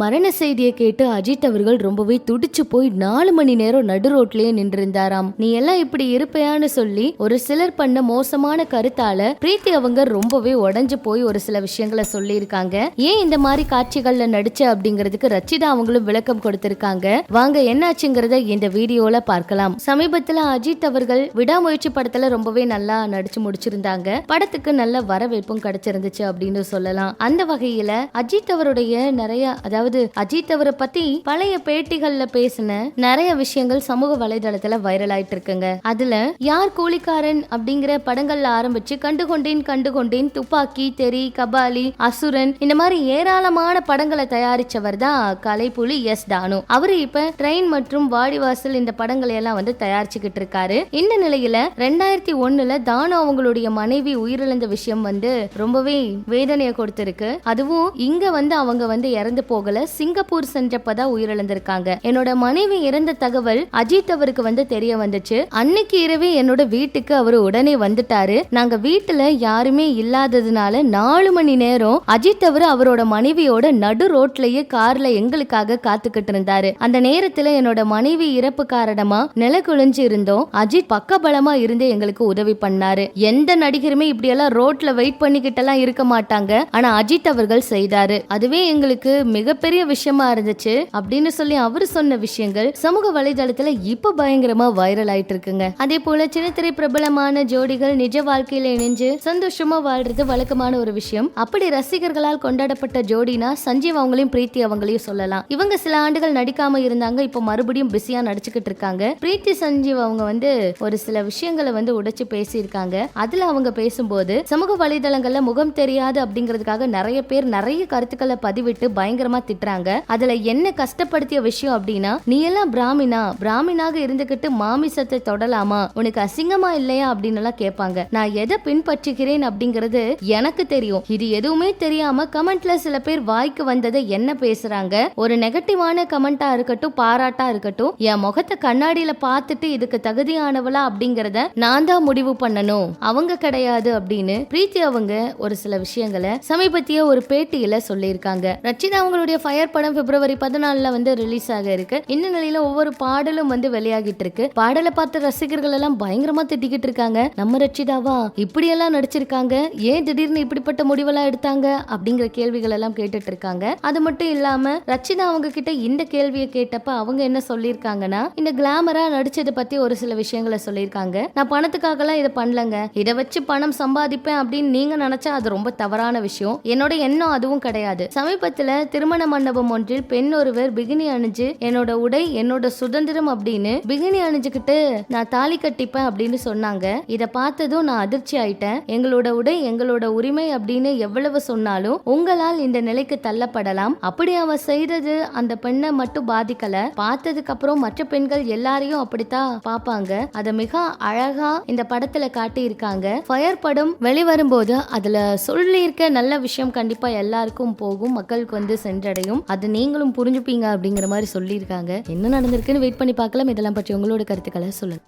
மரண செய்தியை கேட்டு அஜித் அவர்கள் ரொம்பவே துடிச்சு போய் நாலு மணி நேரம் நடு ரோட்லயே நின்றிருந்தாராம். நீ எல்லாம் இப்படி இருப்பையான்னு சொல்லி ஒரு சிலர் பண்ண மோசமான கருத்தால பிரீத்தி அவங்க ரொம்பவே உடஞ்சு போய் ஒரு சில விஷயங்களை சொல்லியிருக்காங்க. ஏன் இந்த மாதிரி காட்சிகள்ல நடிச்ச அப்படிங்கிறதுக்கு ரச்சிதா அவங்களும் விளக்கம் கொடுத்திருக்காங்க. வாங்க என்னாச்சுங்கிறத இந்த வீடியோல பார்க்கலாம். சமீபத்துல அஜித் அவர்கள் விடாமுயற்சி படத்துல ரொம்பவே நல்லா நடிச்சு முடிச்சிருந்தாங்க. படத்துக்கு நல்ல வரவேற்பும் கிடைச்சிருந்துச்சு அப்படின்னு சொல்லலாம். அந்த வகையில அஜித் அவருடைய நிறைய அதாவது அஜித் அவரை பத்தி பழைய பேட்டிகள்ல பேசின நிறைய விஷயங்கள் சமூக வலைதளத்துல வைரல் ஆயிட்டு இருக்குங்க. அதுல யார் கூலிக்காரன் அப்படிங்கிற படங்கள்ல ஆரம்பிச்சு கண்டுகொண்டேன் கண்டுகொண்டேன் துப்பாக்கி தெரி கபாலி அசுரன் இந்த மாதிரி ஏராளமான படங்களை தயாரிச்சவர் தான் கலைப்புலி எஸ் தானு. அவரு இப்ப ட்ரெயின் மற்றும் வாடிவாசல் இந்த படங்களை எல்லாம் வந்து தயாரிச்சுக்கிட்டு இருக்காரு. இந்த நிலையில ரெண்டாயிரத்தி ஒண்ணுல தானு அவங்களுடைய மனைவி உயிரிழந்த விஷயம் வந்து ரொம்பவே வேதனையை கொடுத்திருக்கு. அதுவும் இங்க வந்து அவங்க வந்து இறந்து போகல. சிங்கப்பூர் சென்றப்பதான் உயிரிழந்திருக்காங்க. என்னோட மனைவி இறந்த தகவல் அஜித் அவருக்கு வந்து தெரிய வந்துச்சு. அன்னைக்கு இரவே என்னோட வீட்டுக்கு அவர் உடனே வந்துட்டாரு. நாங்க வீட்டுல யாருமே இல்லாததுனால நாலு மணி நேரம் அஜித் அவர் அவரோட மனைவியோட நடு ரோட்லயே கார்ல எங்களுக்காக காத்துக்கிட்டு இருந்தாரு. அந்த நேரத்துல என்னோட மனைவி இறப்பு காரணமா நில குழிஞ்சு இருந்தோம். அஜித் பக்கபலமா இருந்து எங்களுக்கு உதவி பண்ணாரு. எந்த நடிகருமே இப்படி எல்லாம் ரோட்ல வெயிட் பண்ணிக்கிட்டு எல்லாம் இருக்க மாட்டாங்க. ஆனா அஜித் அவர்கள் செய்தாரு. அதுவே எங்களுக்கு மிக மிகப்பெரிய விஷயமா இருந்துச்சு அப்படின்னு சொல்லி அவரு சொன்ன விஷயங்கள் சமூக வலைதளத்துல இப்ப பயங்கரமா வைரல் ஆயிட்டு இருக்குங்க. அதே போல சின்னத்திரை பிரபலமான ஜோடிகள் நிஜ வாழ்க்கையில இணைஞ்சு சந்தோஷமா வாழ்றது வழக்கமான ஒரு விஷயம். அப்படி ரசிகர்களால் கொண்டாடப்பட்ட ஜோடினா சஞ்சீவ் அவங்களையும் பிரீத்தி அவங்களையும் சொல்லலாம். இவங்க சில ஆண்டுகள் நடிக்காம இருந்தாங்க இப்போ மறுபடியும் பிஸியா நடிச்சுக்கிட்டு இருக்காங்க. பிரீத்தி சஞ்சீவ் அவங்க வந்து ஒரு சில விஷயங்களை வந்து உடைச்சு பேசியிருக்காங்க. அதுல அவங்க பேசும்போது சமூக வலைதளங்கள்ல முகம் தெரியாது அப்படிங்கிறதுக்காக நிறைய பேர் நிறைய கருத்துக்களை பதிவிட்டு பயங்கரமா திட்டுறாங்க அதுல என்ன கஷ்டப்படுத்திய விஷயம் அப்படின்னா நீ எல்லாம் பிராமினா? பிராமினாக இருந்துகிட்டு மாமிசத்தை தொடலாமா? உனக்கு அசிங்கமா இல்லையா? அப்படின்னு எல்லாம் கேட்பாங்க. நான் எதை பின்பற்றுகிறேன்? அப்படிங்கறது எனக்கு தெரியும். இது எதுவுமே தெரியாம கமெண்ட்ல சில பேர் வாய்க்கு வந்ததை என்ன பேசுறாங்க? ஒரு நெகட்டிவான கமெண்டா இருக்கட்டும் பாராட்டா இருக்கட்டும் என் முகத்தை கண்ணாடியில பார்த்துட்டு இதுக்கு தகுதியானவளா? அப்படிங்கறத நான் தான் முடிவு பண்ணணும். அவங்க கிடையாது அப்படின்னு பிரீத்தி அவங்க ஒரு சில விஷயங்களை சமீபத்திய ஒரு பேட்டியில சொல்லியிருக்காங்க. ரச்சிதா அவங்களுடைய ஃபயர் படம் பிப்ரவரி பதினாலுல வந்து ரிலீஸ் ஆக இருக்கு. இந்த நிலையில ஒவ்வொரு பாடலும் வந்து வெளியாகிட்டு இருக்கு. பாடலை பார்த்த ரசிகர்கள் எல்லாம் பயங்கரமா திட்டிக்கிட்டு இருக்காங்க. நம்ம ரட்சிதாவா இப்படி எல்லாம் நடிச்சிருக்காங்க. ஏன் திடீர்னு இப்படிப்பட்ட முடிவெல்லாம் எடுத்தாங்க? அப்படிங்கிற கேள்விகள் எல்லாம் கேட்டுட்டு இருக்காங்க. அது மட்டும் இல்லாம ரச்சிதா அவங்க கிட்ட இந்த கேள்வியை கேட்டப்ப அவங்க என்ன சொல்லியிருக்காங்கன்னா இந்த கிளாமரா நடிச்சதை பத்தி ஒரு சில விஷயங்களை சொல்லியிருக்காங்க. நான் பணத்துக்காக எல்லாம் இதை பண்ணலங்க. இதை வச்சு பணம் சம்பாதிப்பேன் அப்படின்னு நீங்க நினைச்சா அது ரொம்ப தவறான விஷயம். என்னோட எண்ணம் அதுவும் கிடையாது. சமீபத்துல திருமண மண்டபம் ஒன்றில் பெண் ஒருவர் பிகினி அணிஞ்சு என்னோட உடை என்னோட சுதந்திரம் அப்படின்னு பிகினி அணிஞ்சுக்கிட்டு நான் தாலி கட்டிப்பேன் அப்படின்னு சொன்னாங்க. இத பார்த்ததும் நான் அதிர்ச்சி ஆயிட்டேன். எங்களோட உடை எங்களோட உரிமை அப்படின்னு எவ்வளவு சொன்னாலும் உங்களால் இந்த நிலைக்கு தள்ளப்படலாம். அப்படி அவ செய்தது அந்த பெண்ணை மட்டும் பாதிக்கல. பார்த்ததுக்கு அப்புறம் மற்ற பெண்கள் எல்லாரையும் அப்படித்தான் பாப்பாங்க அதை மிக அழகா இந்த படத்துல காட்டி இருக்காங்க ஃபயர் படம் வெளிவரும்போது அதுல சொல்லியிருக்க நல்ல விஷயம் கண்டிப்பா எல்லாருக்கும் போகும். மக்களுக்கு வந்து அடையும். அது நீங்களும் புரிஞ்சுப்பீங்க அப்படிங்கிற மாதிரி சொல்லியிருக்காங்க. என்ன நடந்திருக்குன்னு வெயிட் பண்ணி பார்க்கலாம். இதெல்லாம் பற்றி உங்களோட கருத்துக்களை சொல்லுங்கள்